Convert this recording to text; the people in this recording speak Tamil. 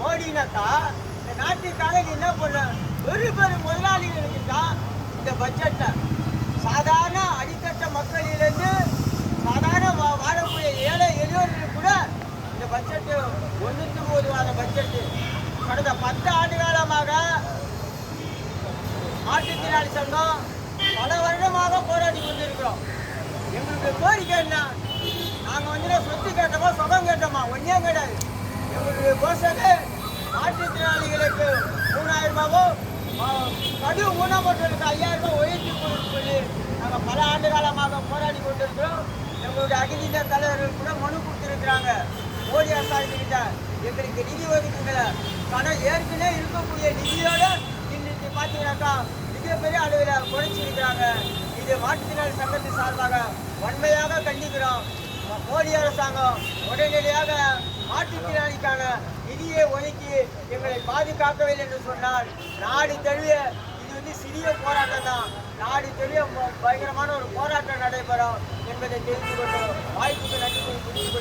மோடினாக்கா இந்த நாட்டுக்காக நீ என்ன பண்ண பெரு பெரு முதலாளிகளுக்கு தான் இந்த பட்ஜெட்டை சாதாரண அடித்தட்ட மக்களிலிருந்து சாதாரண வா- வாழக்கூடிய ஏழை எளியோர்களுக்கு கூட இந்த பட்ஜெட்டு ஒன்றுக்கு போதுவான பட்ஜெட்டு கடந்த பத்து ஆண்டு காலமாக மாற்றுத்திறனாளி சங்கம் பல வருடமாக போராடி கொண்டிருக்கிறோம் எங்களுக்கு கோரிக்கை என்ன? நாங்கள் வந்து சொத்து கேட்டோமா சுகம் கேட்டோமா? ஒன்றே கிடையாது. எங்களுக்கு கோஷக்கு மாற்றுத்திறனாளிகளுக்கு மூணாயிரம் ரூபாவும் கடு ஊனமற்றவர்களுக்கு ஐயாயிரம் ரூபாய் உயர்த்தி கொடுன்னு சொல்லி நாங்கள் பல ஆண்டு காலமாக போராடி கொண்டிருக்கிறோம். எங்களுடைய அகில இந்திய தலைவர்கள் கூட மனு கொடுத்துருக்குறாங்க. மோடி அரசாங்கத்துக்கிட்ட எங்களுக்கு நிதி ஒதுக்குங்கள. ஆனால் ஏற்கனவே இருக்கக்கூடிய நிதியோட இன்னைக்கு பார்த்தீங்கன்னாக்கா மிகப்பெரிய அளவில் குறைச்சிருக்கிறாங்க. இது மாற்றுத்திறனாளி சங்கத்தின் சார்பாக வன்மையாக கண்டிக்கிறோம். மோடி அரசாங்கம் உடனடியாக மாற்றுத்திறனாளிக்கான நிதியை ஒதுக்கி எங்களை பாதுகாக்கவில்லை என்று சொன்னால் நாடு தழுவிய இது வந்து சிறிய போராட்டம் தான். நாடு தழுவிய பயங்கரமான ஒரு போராட்டம் நடைபெறும் என்பதை தெரிந்து கொண்டு வாய்ப்புக்கு நன்றி கூறி